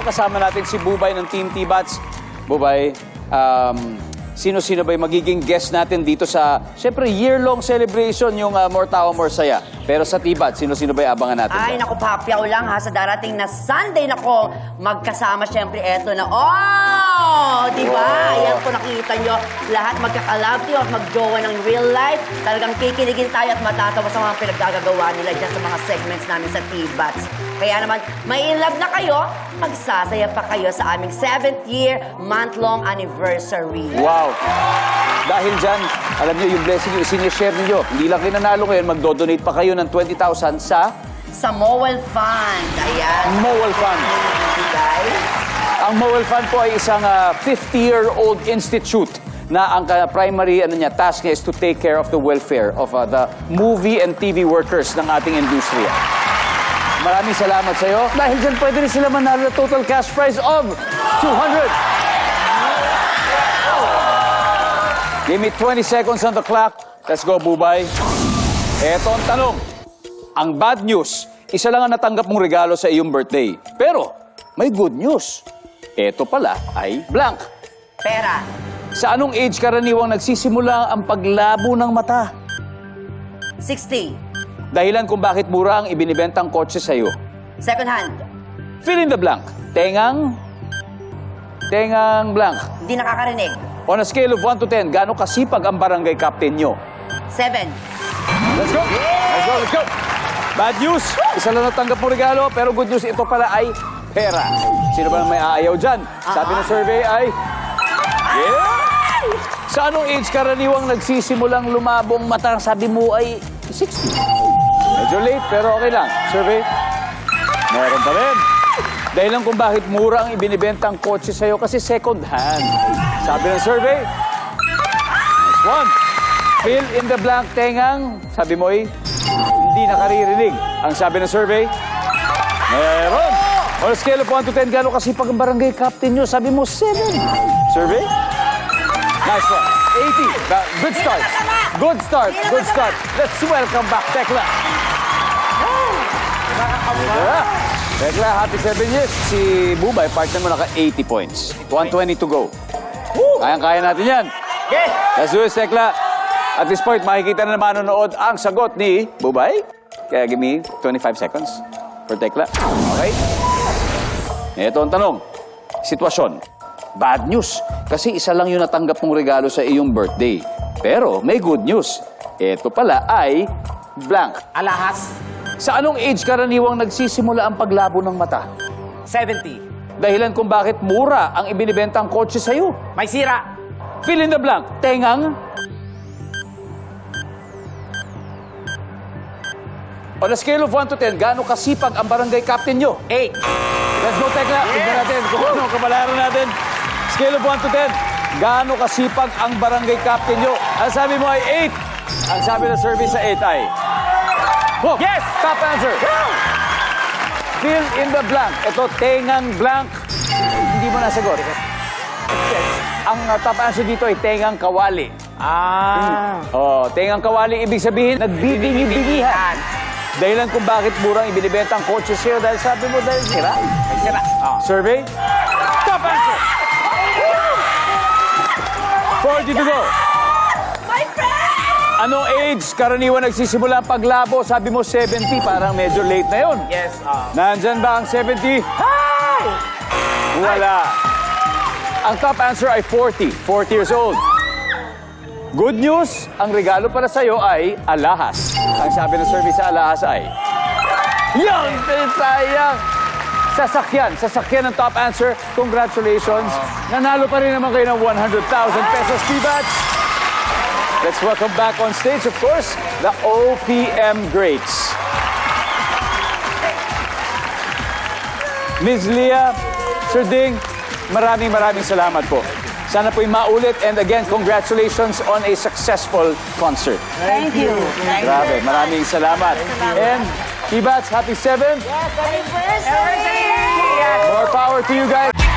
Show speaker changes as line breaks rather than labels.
Kasama natin si Bubay ng Team T-Bats. Bubay, um, sino-sino ba yung magiging guest natin dito sa, syempre, year-long celebration yung uh, More Tao, More Saya. Pero sa T-Bats, sino-sino ba yung abangan natin?
Ay, naku, papyaw lang ha, sa darating na Sunday, nako, magkasama syempre eto na, oh, di ba?
Wow.
Ayan po nakita nyo, lahat magkakalab at magjowa ng real life. Talagang kikiligin tayo at matatawa sa mga pinaggagawa nila dyan sa mga segments namin sa T-Bats. Kaya naman, may in love na kayo, magsasaya pa kayo sa aming 7th year, month-long anniversary.
Wow! Dahil dyan, alam niyo, yung blessing yung sinishare niyo. Hindi lang kayo nanalo ngayon, magdo-donate pa kayo ng 20,000 sa
Sa Mowel Fund. Ayan.
Mowel Fund. Ang Mowel Fund po ay isang ah, 50-year-old institute na ang primary ano niya, task niya is to take care of the welfare of ah, the movie and TV workers ng ating industriya. Maraming salamat sa iyo. Dahil dyan, pwede rin sila manalo ng total cash prize of 200. Give me 20 seconds on the clock. Let's go, Bubay. Eto ang tanong. Ang bad news, isa lang ang natanggap mong regalo sa iyong birthday. Pero, may good news. Eto pala ay blank.
Pera.
Sa anong age karaniwang nagsisimula ang paglabo ng mata?
60.
Dahilan kung bakit mura ang ibinibentang kotse sa iyo.
Second hand.
Fill in the blank. Tengang... Tengang blank.
Hindi nakakarinig.
On a scale of 1 to 10, gaano kasipag ang barangay captain nyo?
Seven.
Let's go! Let's go, let's go! Bad news! Isa lang natanggap mo regalo, pero good news, ito pala ay pera. Sino ba may aayaw dyan? Sabi ng survey ay... Yeah! Sa anong age karaniwang nagsisimulang lumabong mata? Sabi mo ay 60. Medyo late, pero okay lang. Survey? Meron pa rin. Dahil lang kung bakit mura ang ibinibentang kotse sa'yo kasi second hand. Sabi ng survey, Next one. Fill in the blank tengang. Sabi mo ay hindi nakaririnig. Ang sabi ng survey, meron. On a scale of 1 to 10, gano'n kasi pag ang barangay captain nyo, sabi mo 7. Survey? Nice one. 80. Ba- Good start. Good start. Good start. Let's welcome back Tekla. Tekla. Tekla, happy 7 years. Si Bubay, partner mo naka 80 points. 120 to go. Kayang-kaya natin yan. Let's do this, Tekla. At this point, makikita na naman nanonood ang sagot ni Bubay. Kaya give me 25 seconds for Tekla. Okay? Ito ang tanong. Sitwasyon. Bad news. Kasi isa lang yung natanggap mong regalo sa iyong birthday. Pero may good news. Ito pala ay blank.
Alahas,
Sa anong age karaniwang nagsisimula ang paglabo ng mata?
70.
Dahilan kung bakit mura ang ibinibentang kotse sa'yo.
May sira,
Fill in the blank. Tengang. On a scale of 1 to 10, gaano kasipag ang barangay captain nyo?
8.
Let's go, Tekla. Tignan natin kung ano ang kabalaran natin. Scale of 1 to 10, gaano kasipag ang barangay captain nyo? Ang sabi mo ay 8. Ang sabi ng survey sa 8 ay... Oh,
Yes!
Top answer. Fill in the blank. Ito, tengang blank. Hindi mo nasagot. Ang uh, top answer dito ay tengang kawali.
Ah.
Oh, tengang kawali, ibig sabihin, nagbibingi-bingihan. Dahilan kung bakit murang ibinibenta ang kotse sa'yo dahil sabi mo dahil sira.
Sira. Ah.
Survey? 40 to go.
My friend!
Anong age karaniwan nagsisimula paglabo? Sabi mo 70, parang medyo late na yon.
Yes. Ah.
Nandyan ba ang 70?
Hi!
Wala. Ang top answer ay 40. 40 years old. Good news, ang regalo para sa'yo ay alahas. Ang sabi ng survey sa alahas ay... Yan! Sayang! Sasakyan. Sasakyan ang top answer. Congratulations. Nanalo pa rin naman kayo ng 100,000 pesos, T-Bats. Let's welcome back on stage, of course, the OPM Greats. Ms. Leah, Sir Ding, maraming maraming salamat po. Sana po'y maulit and again, congratulations on a successful concert.
Thank you. Thank
Grabe, maraming salamat. And T-Bats, happy 7th.
Anniversary!
More power to you guys.